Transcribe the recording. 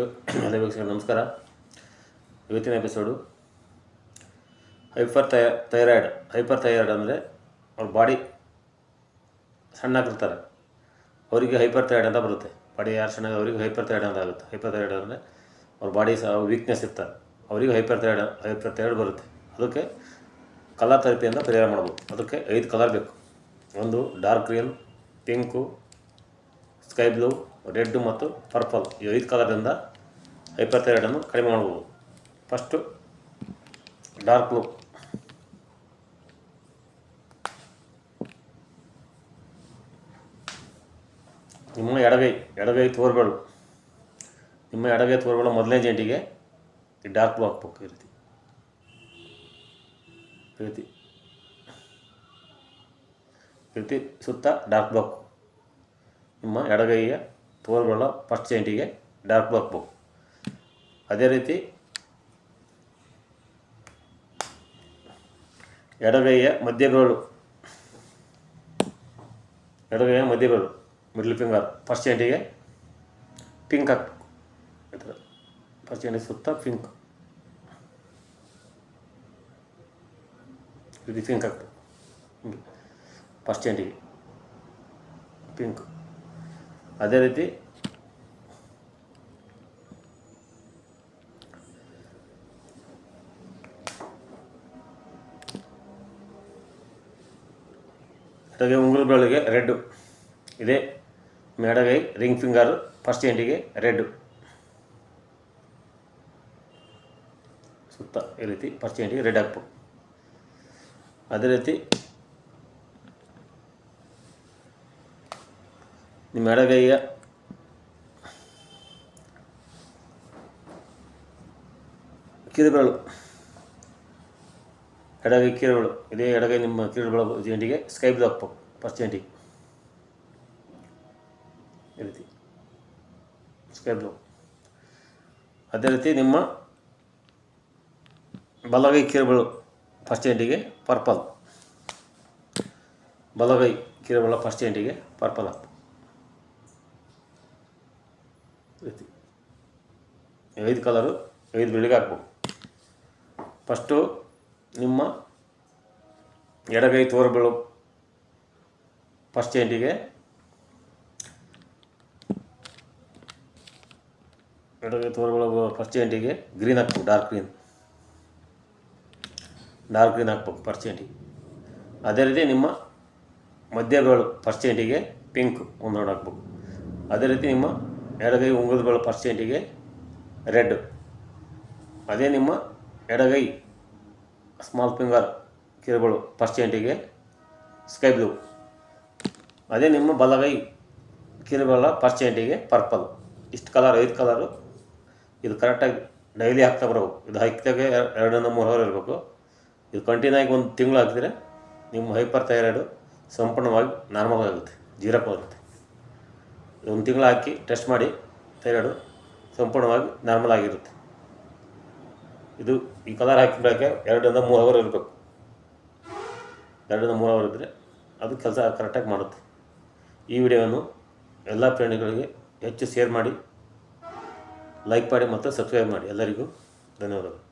ಎಲ್ಲ ವೀಕ್ಷಕರು, ನಮಸ್ಕಾರ. ಇವತ್ತಿನ episode hyper thy thyroid hyper thyroid ಅಂದರೆ ಅವ್ರ ಬಾಡಿ ಸಣ್ಣಾಗಿರ್ತಾರೆ. ಅವರಿಗೆ ಹೈಪರ್ ಥೈರಾಯ್ಡ್ ಅಂತ ಬರುತ್ತೆ. ಬಾಡಿ ಯಾರು ಸಣ್ಣ ಅವರಿಗೆ ಹೈಪರ್ ಥೈರಾಯ್ಡ್ ಅಂತ ಆಗುತ್ತೆ. ಹೈಪರ್ ಥೈರಾಯ್ಡ್ ಅಂದರೆ ಅವ್ರ ಬಾಡಿ ಸಹ ವೀಕ್ನೆಸ್ ಇರ್ತಾರೆ. ಅವರಿಗೆ ಹೈಪರ್ ಥೈರಾಯ್ಡ್ ಹೈಪರ್ ಥೈರಾಯ್ಡ್ ಬರುತ್ತೆ. ಅದಕ್ಕೆ ಕಲರ್ ಅಂತ ಪರಿಹಾರ ಮಾಡ್ಬೋದು. ಅದಕ್ಕೆ ಐದು ಕಲರ್ ಬೇಕು. ಒಂದು dark green pink sky blue red ಮತ್ತು ಪರ್ಪಲ್ ಈ ಐದು ಕಲರಿಂದ ಹೈಪರ್ ಥೈರಾಯ್ಡನ್ನು ಕಡಿಮೆ ಮಾಡ್ಬೋದು. ಫಸ್ಟು ಡಾರ್ಕ್ ಬ್ಲೂ ನಿಮ್ಮ ಎಡಗೈ ಎಡಗೈ ತೋರ್ಬೇಳು ನಿಮ್ಮ ಎಡಗೈ ತೋರ್ಬೇಳು ಮೊದಲನೇ ಜಂಟಿಗೆ ಈ ಡಾರ್ಕ್ ಬ್ಲೂ ಹಾಕ್ಬೇಕು ಈ ರೀತಿ. ರೀತಿ. ರೀತಿ ಸುತ್ತ ಡಾರ್ಕ್ ಬ್ಲಾಕ್ ನಿಮ್ಮ ಎಡಗೈಯ ತೋರುಗಳ ಫಸ್ಟ್ ಜಾಯಿಂಟಿಗೆ ಡಾರ್ಕ್ ಬ್ಲಾಕ್ ಬೇಕು ಅದೇ ರೀತಿ ಎಡಗೈಯ ಮಧ್ಯಬೇಳು ಎಡಗೈಯ ಮಧ್ಯಬೇಳು ಮಿಡ್ಲ್ ಫಿಂಗರ್ ಫಸ್ಟ್ ಜಾಯಿಂಟಿಗೆ ಪಿಂಕ್ ಹಾಕ್ಬೇಕು ಈ ಫಸ್ಟ್ ಜಾಯಿಂಟಿಗೆ ಸುತ್ತ ಪಿಂಕ್ ಇದು ಪಿಂಕ್ ಹಾಕ್ಬೇಕು. ಫಸ್ಟ್ ಜಾಯಿಂಟಿಗೆ ಪಿಂಕ್ ಅದೇ ರೀತಿ ಅದಕ್ಕೆ ಉಂಗುರ ಬೆಳಗ್ಗೆ ರೆಡ್ಡು ಇದೇ ಮೇಡಗೈ ರಿಂಗ್ ಫಿಂಗರ್ ಫಸ್ಟ್ ಎಂಡಿಗೆ ರೆಡ್ಡು ಸುತ್ತ ಈ ರೀತಿ ಫಸ್ಟ್ ಎಂಡಿಗೆ ರೆಡ್ ಹಾಕ್ಬೇಕು. ಅದೇ ರೀತಿ ನಿಮ್ಮ ಎಡಗೈಯ ಕಿರುಬೆರಳು. ಎಡಗೈ ಕಿರುಬೆರಳು. ಇದೇ ಎಡಗೈ ನಿಮ್ಮ ಕಿರುಬೆರಳು ಜೆಂಟಿಗೆ. ಸ್ಕೈಪ್ ದಪ್ಪು ಫಸ್ಟ್ ಜೆಂಟಿ. ಈ ರೀತಿ. ಸ್ಕೈಪ್ ಅದೇ ರೀತಿ ನಿಮ್ಮ ಬಲಗೈ ಕಿರುಬೆರಳು ಫಸ್ಟ್ ಜೆಂಟಿಗೆ ಪರ್ಪಲ್ ಬಲಗೈ ಕಿರುಬೆರಳು ಫಸ್ಟ್ ಜೆಂಟಿಗೆ ಪರ್ಪಲ್ ಹಾಕ್ಬೇಕು ರೀತಿ ಐದು ಕಲರು ಐದು ಬೆಳಿಗ್ಗೆ ಹಾಕ್ಬೇಕು. ಫಸ್ಟು ನಿಮ್ಮ ಎಡಗೈ ತೋರಬೆಳು. ಫಸ್ಟ್ ಏಂಟಿಗೆ ಎಡಗೈ ತೋರಬೆಳು ಫಸ್ಟ್ ಏಂಟಿಗೆ ಗ್ರೀನ್ ಹಾಕ್ಬೇಕು ಡಾರ್ಕ್ ಗ್ರೀನ್ ಡಾರ್ಕ್ ಗ್ರೀನ್ ಹಾಕ್ಬೇಕು ಫಸ್ಟ್ ಏಂಟಿಗೆ ಅದೇ ರೀತಿ ನಿಮ್ಮ ಮಧ್ಯಗಳು ಫಸ್ಟ್ ಏಂಟಿಗೆ ಪಿಂಕ್ ಒಂದು ಹಾಕ್ಬೇಕು. ಅದೇ ರೀತಿ ನಿಮ್ಮ ಎಡಗೈ ಬೆಳು ಫಸ್ಟ್ ಜೈಂಟಿಗೆ ರೆಡ್. ಅದೇ ನಿಮ್ಮ ಎಡಗೈ ಸ್ಮಾಲ್ ಫಿಂಗರ್ ಕಿರುಬಳು ಜೈಂಟಿಗೆ ಸ್ಕೈ ಬ್ಲೂ ಅದೇ ನಿಮ್ಮ ಬಲಗೈ, ಕಿರುಬಳ ಜೈಂಟಿಗೆ ಪರ್ಪಲ್ ಇಷ್ಟು ಕಲರ್ ಐದು ಕಲರು ಇದು ಕರೆಕ್ಟಾಗಿ ಡೈಲಿ ಹಾಕ್ತಾ ಬರಬೇಕು ಇದು ಹಾಕಿದಾಗ ಎರಡರಿಂದ ಮೂರು ಅವರ್ ಇರಬೇಕು. ಇದು ಕಂಟಿನ್ಯೂ ಆಗಿ ಒಂದು ತಿಂಗಳು ಹಾಕಿದರೆ ನಿಮ್ಮ ಹೈಪರ್ ಥೈರಾಯ್ಡು ಸಂಪೂರ್ಣವಾಗಿ ನಾರ್ಮಲ್ ಆಗುತ್ತೆ ಜೀರಪ್ಪ ಆಗುತ್ತೆ. ಒಂದು ತಿಂಗಳು ಹಾಕಿ ಟೆಸ್ಟ್ ಮಾಡಿ ಥೈರಾಯ್ಡು ಸಂಪೂರ್ಣವಾಗಿ ನಾರ್ಮಲ್ ಆಗಿರುತ್ತೆ. ಇದು ಈ ಕಲರ್ ಹಾಕಿಬಿಡೋಕ್ಕೆ ಎರಡರಿಂದ ಮೂರು ಅವರ್ ಇರಬೇಕು. ಎರಡರಿಂದ ಮೂರು ಅವರ್ ಇದ್ದರೆ ಅದು ಕೆಲಸ ಕರೆಕ್ಟಾಗಿ ಮಾಡುತ್ತೆ. ಈ ವಿಡಿಯೋವನ್ನು ಎಲ್ಲ ಫ್ರೆಂಡ್ಗಳಿಗೆ ಹೆಚ್ಚು ಶೇರ್ ಮಾಡಿ ಲೈಕ್ ಮಾಡಿ ಮತ್ತು ಸಬ್ಸ್ಕ್ರೈಬ್ ಮಾಡಿ. ಎಲ್ಲರಿಗೂ ಧನ್ಯವಾದಗಳು.